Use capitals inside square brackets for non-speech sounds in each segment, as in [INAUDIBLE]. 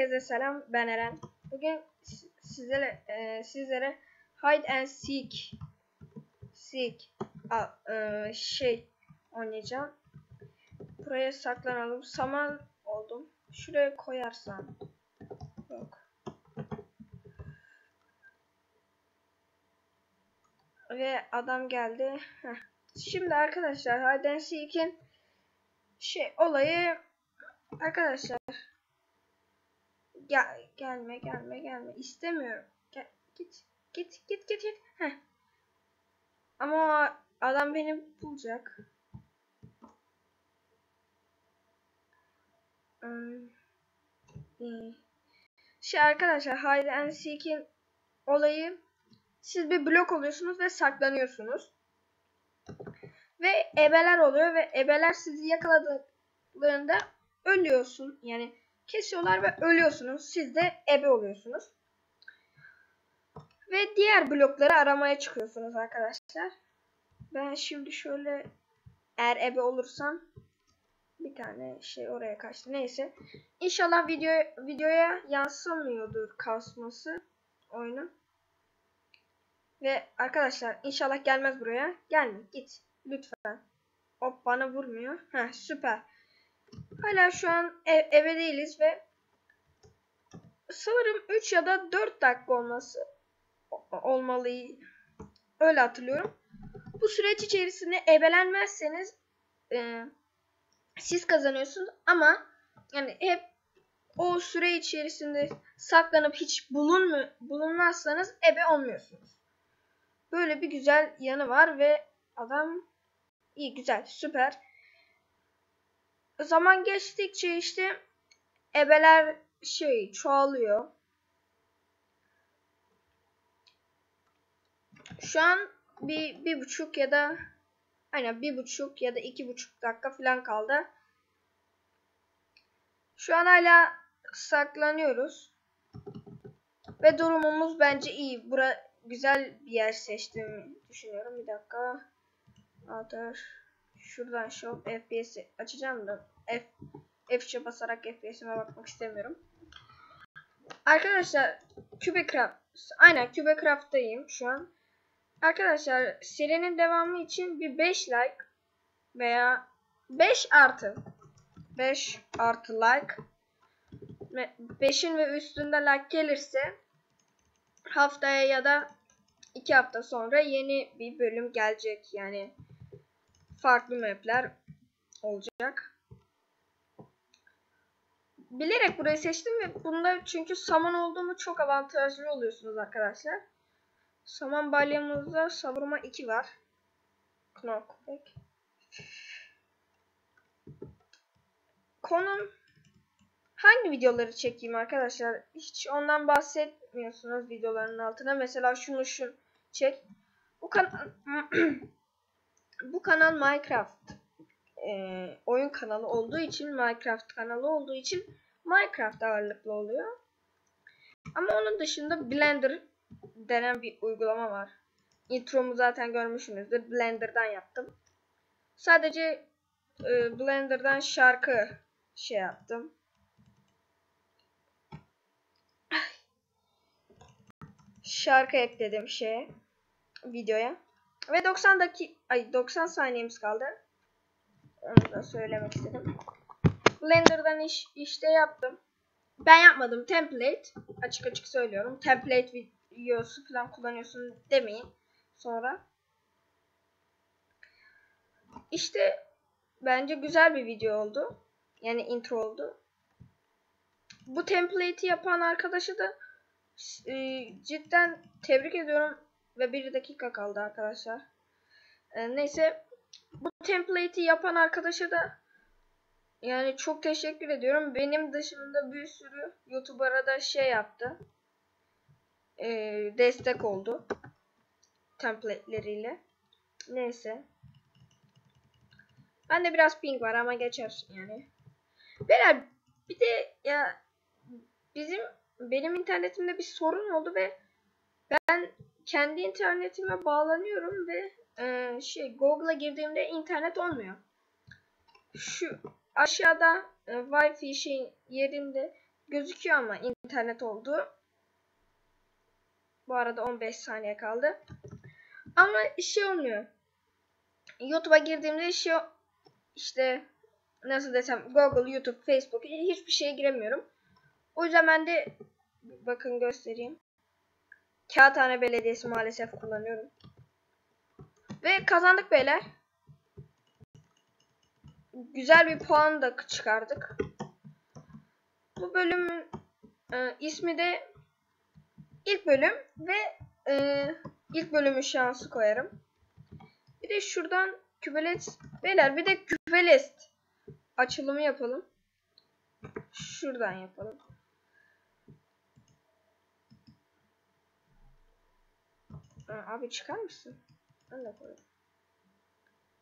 Herkese selam. Ben Eren. Bugün si- sizlere e, sizlere hide and seek seek a- e, şey oynayacağım. Buraya saklanalım. Saman oldum. Şuraya koyarsam. Yok. Ve adam geldi. Heh. Şimdi arkadaşlar hide and seek'in şey olayı arkadaşlar Gel, gelme gelme gelme istemiyorum. Gel, git git git git git. Heh. Ama adam beni bulacak. Şey arkadaşlar Hide and Seek'in olayı siz bir blok oluyorsunuz ve saklanıyorsunuz. Ve ebeler oluyor ve ebeler sizi yakaladıklarında ölüyorsun. Yani kesiyorlar ve ölüyorsunuz. Siz de ebe oluyorsunuz. Ve diğer blokları aramaya çıkıyorsunuz arkadaşlar. Ben şimdi şöyle eğer ebe olursam bir tane şey oraya kaçtı. Neyse. İnşallah video videoya yansımıyordur kasması oyunun. Ve arkadaşlar inşallah gelmez buraya. Gelme git lütfen. Hop bana vurmuyor. Heh süper. Hala şu an ev, eve değiliz ve sanırım 3 ya da 4 dakika olması olmalı. Öyle hatırlıyorum. Bu süreç içerisinde ebelenmezseniz e, siz kazanıyorsunuz ama yani hep o süre içerisinde saklanıp hiç bulunmu bulunmazsanız ebe olmuyorsunuz. Böyle bir güzel yanı var ve adam iyi güzel süper zaman geçtikçe işte ebeler şey çoğalıyor. Şu an bir, bir buçuk ya da aynen bir buçuk ya da iki buçuk dakika falan kaldı. Şu an hala saklanıyoruz. Ve durumumuz bence iyi. Bura güzel bir yer seçtiğimi düşünüyorum. Bir dakika. Alter. Şuradan Shop FPS'i açacağım da F F'e basarak FPS'ime bakmak istemiyorum. Arkadaşlar CubeCraft aynen CubeCraft'tayım şu an. Arkadaşlar serinin devamı için bir 5 like veya 5 artı 5 artı like 5'in ve üstünde like gelirse haftaya ya da 2 hafta sonra yeni bir bölüm gelecek yani farklı mapler olacak. Bilerek burayı seçtim ve bunda çünkü saman olduğumu çok avantajlı oluyorsunuz arkadaşlar. Saman balyamızda savurma 2 var. Knockback. Konum hangi videoları çekeyim arkadaşlar? Hiç ondan bahsetmiyorsunuz videoların altına. Mesela şunu şu çek. Bu kanal [CLEARS THROAT] bu kanal Minecraft e, oyun kanalı olduğu için Minecraft kanalı olduğu için Minecraft ağırlıklı oluyor. Ama onun dışında Blender denen bir uygulama var. Intromu zaten görmüşsünüzdür. Blender'dan yaptım. Sadece e, Blender'dan şarkı şey yaptım. Şarkı ekledim şeye videoya. Ve 90 dakika ay 90 saniyemiz kaldı. Onu da söylemek istedim. Blender'dan iş işte yaptım. Ben yapmadım. Template. Açık açık söylüyorum. Template videosu falan kullanıyorsun demeyin. Sonra. İşte bence güzel bir video oldu. Yani intro oldu. Bu template'i yapan arkadaşı da e, cidden tebrik ediyorum. Ve bir dakika kaldı arkadaşlar. E, neyse. Bu template'i yapan arkadaşa da yani çok teşekkür ediyorum. Benim dışında bir sürü YouTuber'a da şey yaptı. E, destek oldu. Template'leriyle. Neyse. Ben de biraz ping var ama geçer yani. Beyler bir de ya bizim benim internetimde bir sorun oldu ve ben kendi internetime bağlanıyorum ve e, şey Google'a girdiğimde internet olmuyor. Şu aşağıda e, Wi-Fi şey yerinde gözüküyor ama internet oldu. Bu arada 15 saniye kaldı. Ama şey olmuyor. YouTube'a girdiğimde şey işte nasıl desem Google, YouTube, Facebook hiçbir şeye giremiyorum. O yüzden ben de bakın göstereyim. Kağıthane Belediyesi maalesef kullanıyorum. Ve kazandık beyler. Güzel bir puan da çıkardık. Bu bölümün e, ismi de ilk bölüm ve e, ilk bölümün şansı koyarım. Bir de şuradan küvelet beyler bir de küvelet açılımı yapalım. Şuradan yapalım. Abi çıkar mısın? Ben de koyayım.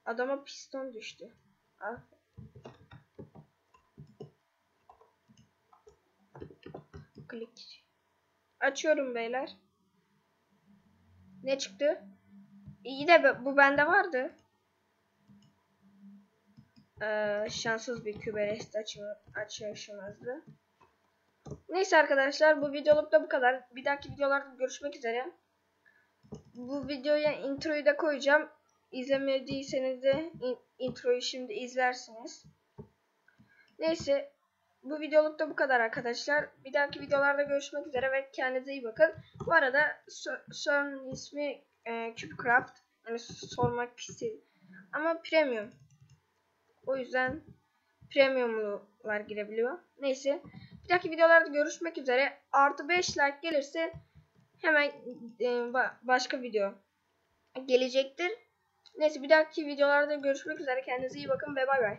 Adama piston düştü. Al. Klik. Açıyorum beyler. Ne çıktı? İyi de bu bende vardı. Ee, şanssız bir küberest açışımızdı. Neyse arkadaşlar bu videoluk da bu kadar. Bir dahaki videolarda görüşmek üzere. Bu videoya introyu da koyacağım. İzlemediyseniz de in introyu şimdi izlersiniz. Neyse bu videoluk da bu kadar arkadaşlar. Bir dahaki videolarda görüşmek üzere ve kendinize iyi bakın. Bu arada son ismi e, CubeCraft. Yani sormak istedim. Ama premium. O yüzden premiumlular girebiliyor. Neyse. Bir dahaki videolarda görüşmek üzere. Artı 5 like gelirse hemen e, başka video gelecektir. Neyse bir dahaki videolarda görüşmek üzere. Kendinize iyi bakın ve bay bay.